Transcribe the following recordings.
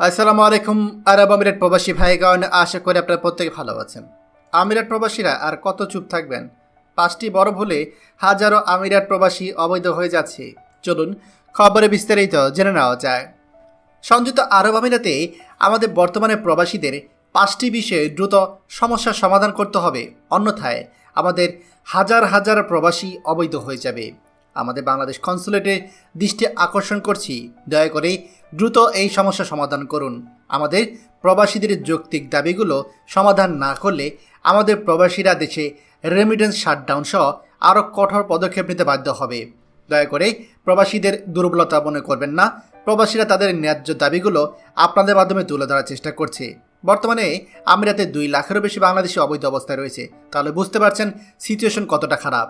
আসসালামু আলাইকুম, আরব আমিরাত প্রবাসী ভাইগণ, আশা করি আপনারা প্রত্যেকে ভালো আছেন। আমিরাত প্রবাসীরা আর কত চুপ থাকবেন? পাঁচটি বড় ভুলে হাজারো আমিরাত প্রবাসী অবৈধ হয়ে যাচ্ছে। চলুন খবরে বিস্তারিত জেনে নেওয়া যায় সংযুক্ত আরব আমিরাতে আমাদের বর্তমানে প্রবাসীদের পাঁচটি বিষয়ে দ্রুত সমস্যার সমাধান করতে হবে। অন্যথায় আমাদের হাজার হাজার প্রবাসী অবৈধ হয়ে যাবে। আমাদের বাংলাদেশ কনসুলেটে দৃষ্টি আকর্ষণ করছি। দয়া করে দ্রুত এই সমস্যা সমাধান করুন। আমাদের প্রবাসীদের যৌক্তিক দাবিগুলো সমাধান না করলে আমাদের প্রবাসীরা দেশে রেমিটেন্স শাটডাউন সহ আরও কঠোর পদক্ষেপ নিতে বাধ্য হবে। দয়া করে প্রবাসীদের দুর্বলতা মনে করবেন না। প্রবাসীরা তাদের ন্যায্য দাবিগুলো আপনাদের মাধ্যমে তুলে ধরার চেষ্টা করছে। বর্তমানে আমিরাতে দুই লাখেরও বেশি বাংলাদেশি অবৈধ অবস্থায় রয়েছে। তাহলে বুঝতে পারছেন সিচুয়েশন কতটা খারাপ।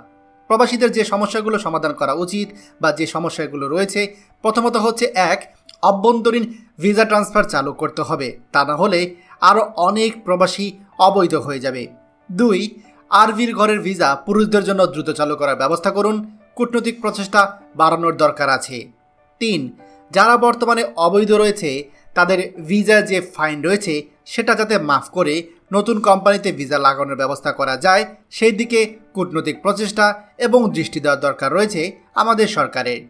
প্রবাসীদের যে সমস্যাগুলো সমাধান করা উচিত বা যে সমস্যাগুলো রয়েছে, প্রথমত হচ্ছে এক, অভ্যন্তরীণ ভিসা ট্রান্সফার চালু করতে হবে। তা না হলে আরও অনেক প্রবাসী অবৈধ হয়ে যাবে। দুই আরভির ঘরের ভিসা পুরুষদের জন্য দ্রুত চালু করার ব্যবস্থা করুন। কূটনৈতিক প্রচেষ্টা বাড়ানোর দরকার আছে। তিন, যারা বর্তমানে অবৈধ রয়েছে, তাদের ভিসা যে ফাইন রয়েছে, সেটা যাতে মাফ করে নতুন কোম্পানিতে ভিসা লাগানোর ব্যবস্থা করা যায়, সেই দিকে কূটনৈতিক প্রচেষ্টা এবং দৃষ্টি দেওয়ার দরকার রয়েছে আমাদের সরকারের।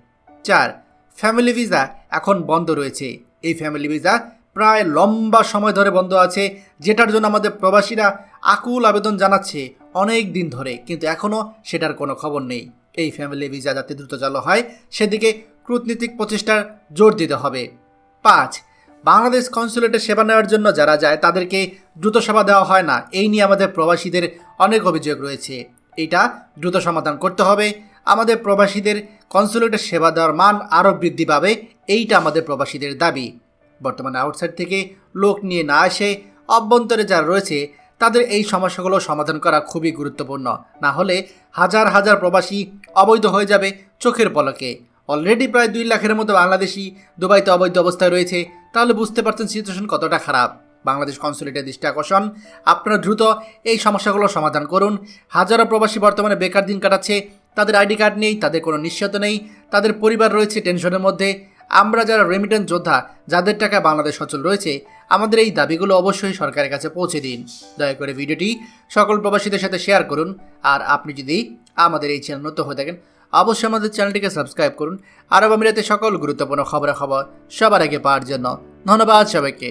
চার, ফ্যামিলি ভিসা এখন বন্ধ রয়েছে। এই ফ্যামিলি ভিসা প্রায় লম্বা সময় ধরে বন্ধ আছে, যেটার জন্য আমাদের প্রবাসীরা আকুল আবেদন জানাচ্ছে অনেক দিন ধরে, কিন্তু এখনও সেটার কোনো খবর নেই। এই ফ্যামিলি ভিসা যাতে দ্রুত চালু হয়, সেদিকে কূটনীতিক প্রচেষ্টার জোর দিতে হবে। পাঁচ, বাংলাদেশ কনসুলেটে সেবা নেওয়ার জন্য যারা যায়, তাদেরকে দ্রুত সেবা দেওয়া হয় না। এই নিয়ে আমাদের প্রবাসীদের অনেক অভিযোগ রয়েছে। এটা দ্রুত সমাধান করতে হবে। আমাদের প্রবাসীদের কনসুলেটের সেবা দেওয়ার মান আরও বৃদ্ধি পাবে, এইটা আমাদের প্রবাসীদের দাবি। বর্তমানে আউটসাইড থেকে লোক নিয়ে না এসে অভ্যন্তরে যারা রয়েছে, তাদের এই সমস্যাগুলো সমাধান করা খুবই গুরুত্বপূর্ণ। না হলে হাজার হাজার প্রবাসী অবৈধ হয়ে যাবে চোখের পলকে। অলরেডি প্রায় দুই লাখের মতো বাংলাদেশি দুবাইতে অবৈধ অবস্থায় রয়েছে, তাহলে বুঝতে পারছেন সিচুয়েশন কতটা খারাপ। বাংলাদেশ কনসুলেটের দৃষ্টি আকর্ষণ। আপনারা দ্রুত এই সমস্যাগুলো সমাধান করুন। হাজারো প্রবাসী বর্তমানে বেকার দিন কাটাচ্ছে। তাদের আইডি কার্ড নেই, তাদের কোনো নিশ্চয়তা নেই। তাদের পরিবার রয়েছে টেনশনের মধ্যে। আমরা যারা রেমিটেন্স যোদ্ধা, যাদের টাকা বাংলাদেশ সচল রয়েছে, আমাদের এই দাবিগুলো অবশ্যই সরকারের কাছে পৌঁছে দিন। দয়া করে ভিডিওটি সকল প্রবাসীদের সাথে শেয়ার করুন। আর আপনি যদি আমাদের এই চ্যানেল নতুন হয়ে থাকেন, অবশ্যই আমাদের চ্যানেলটিকে সাবস্ক্রাইব করুন। আরব আমিরাতে সকল গুরুত্বপূর্ণ খবরাখবর সবার আগে পাওয়ার জন্য ধন্যবাদ সবাইকে।